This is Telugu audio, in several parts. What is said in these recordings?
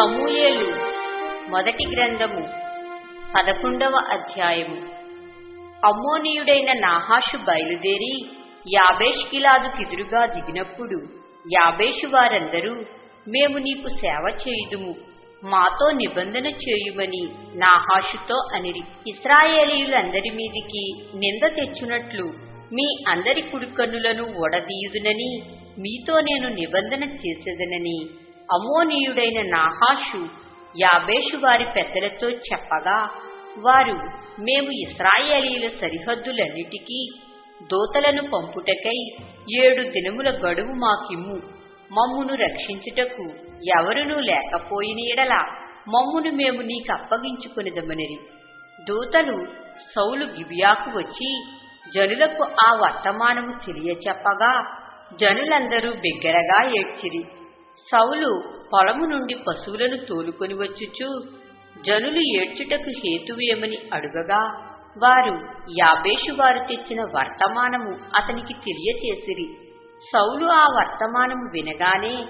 సమూయేలు. మొదటి గ్రంథము పదకొండవ అధ్యాయము. అమ్మోనీయుడైన నాహాషు బయలుదేరి యాబేష్ కిలాదుకెదురుగా దిగినప్పుడు యాబేషు వారందరూ మేము నీకు సేవ చేయుదుము మాతో నిబంధన చేయుమని నాహాషుతో అనిరి. ఇస్రాయేలీయులందరి మీదికి నింద తెచ్చునట్లు మీ అందరి కుడికన్నులను ఒడదీయుదునని మీతో నేను నిబంధన చేసేదనని అమోనీయుడైన నాహాషు యాబేషు వారి పెద్దలతో చెప్పగా వారు మేము ఇస్రాయేలీల సరిహద్దులన్నిటికీ దూతలను పంపుటకై ఏడు దినముల గడువు మాకిమ్ము. మమ్మును రక్షించుటకు ఎవరునూ లేకపోయిన ఎడల మమ్మును మేము నీకు అప్పగించుకునిదమనిరి దూతలు సౌలు గిబియాకు వచ్చి జనులకు ఆ వర్తమానము తెలియచెప్పగా జనులందరూ బిగ్గరగా ఏడ్చిరి. సౌలు పొలము నుండి పశువులను తోలుకొని వచ్చుచు జనులు ఏడ్చుటకు హేతువేమని అడుగగా వారు యాబేషు వారు తెచ్చిన వర్తమానము అతనికి తెలియచేసిరి. సౌలు ఆ వర్తమానము వినగానే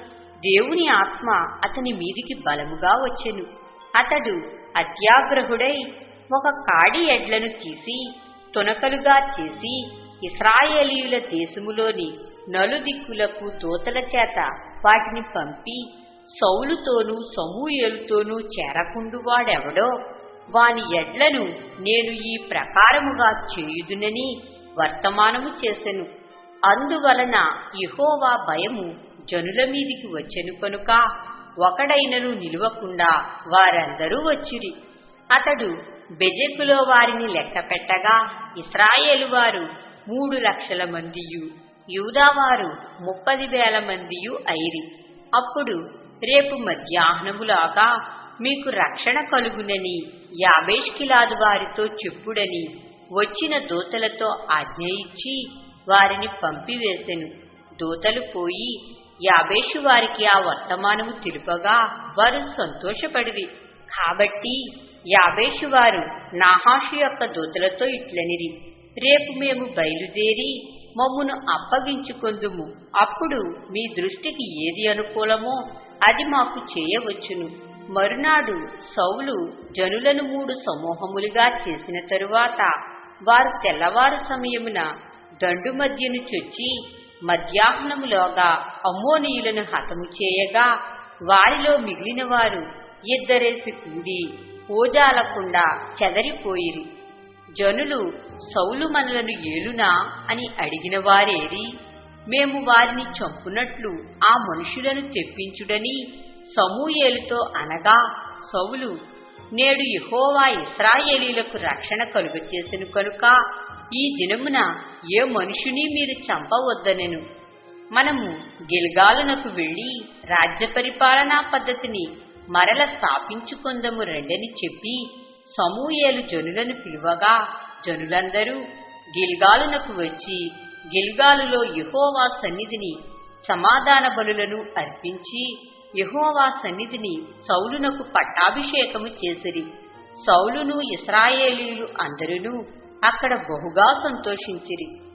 దేవుని ఆత్మ అతని మీదికి బలముగా వచ్చెను. అతడు అత్యాగ్రహుడై ఒక కాడి ఎడ్లను తీసి తునకలుగా చేసి ఇస్రాయేలీయుల దేశములోని నలుదిక్కులకు దూతల చేత వాటిని పంపి సౌలుతోనూ సమూయేలుతోనూ చేరకుండువాడెవడో వాని ఎడ్లను నేను ఈ ప్రకారముగా చేయుదునని వర్తమానము చేసెను. అందువలన ఇహోవా భయము జనుల మీదికి వచ్చెను కనుక ఒకడైనను నిలువకుండా వారందరూ వచ్చిరి. అతడు బెజెకులో వారిని లెక్కపెట్టగా ఇస్రాయేలు వారు మూడు లక్షల మందియు యూదావారు ముప్పది వేల మందియు అయిరి. అప్పుడు రేపు మధ్యాహ్నములాగా మీకు రక్షణ కలుగునని యాబేష్కిలాదు వారితో చెప్పుడని వచ్చిన దూతలతో ఆజ్ఞ ఇచ్చి వారిని పంపివేసెను. దూతలు పోయి యాబేషు వారికి ఆ వర్తమానము తెలుపగా వారు సంతోషపడివి కాబట్టి యాబేషు వారు నాహాషు యొక్క దూతలతో ఇట్లనిరి. రేపు మేము బయలుదేరి మమ్మును అప్పగించుకొందుము. అప్పుడు మీ దృష్టికి ఏది అనుకూలమో అది మాకు చేయవచ్చును. మరునాడు సౌలు జనులను మూడు సమూహములుగా చేసిన తరువాత వారు తెల్లవారు సమయమున దండు మధ్యను చొచ్చి మధ్యాహ్నములోగా అమ్మోనీయులను హతము చేయగా వారిలో మిగిలిన వారు ఇద్దరేసి కూడి ఓజాలకుండా చెదరిపోయిరి. జనులు సౌలు మనలను ఏలునా అని అడిగిన వారేరి మేము వారిని చంపునట్లు ఆ మనుషులను తెప్పించుడని సమూయేలుతో అనగా సౌలు నేడు యహోవా ఇస్రాయేలీలకు రక్షణ కలుగచేసెను కనుక ఈ దినమున ఏ మనుషుని మీరు చంపవద్దనెను. మనము గిల్గాలునకు వెళ్ళి రాజ్య పరిపాలనా పద్ధతిని మరల స్థాపించుకుందము రండని చెప్పి సమూయేలు జనులను పిలువగా జనులందరూ గిల్గాలునకు వచ్చి గిల్గాలులో యహోవా సన్నిధిని సమాధాన బలులను అర్పించి యహోవా సన్నిధిని సౌలునకు పట్టాభిషేకము చేసిరి. సౌలును ఇస్రాయేలీలు అందరును అక్కడ బహుగా సంతోషించిరి.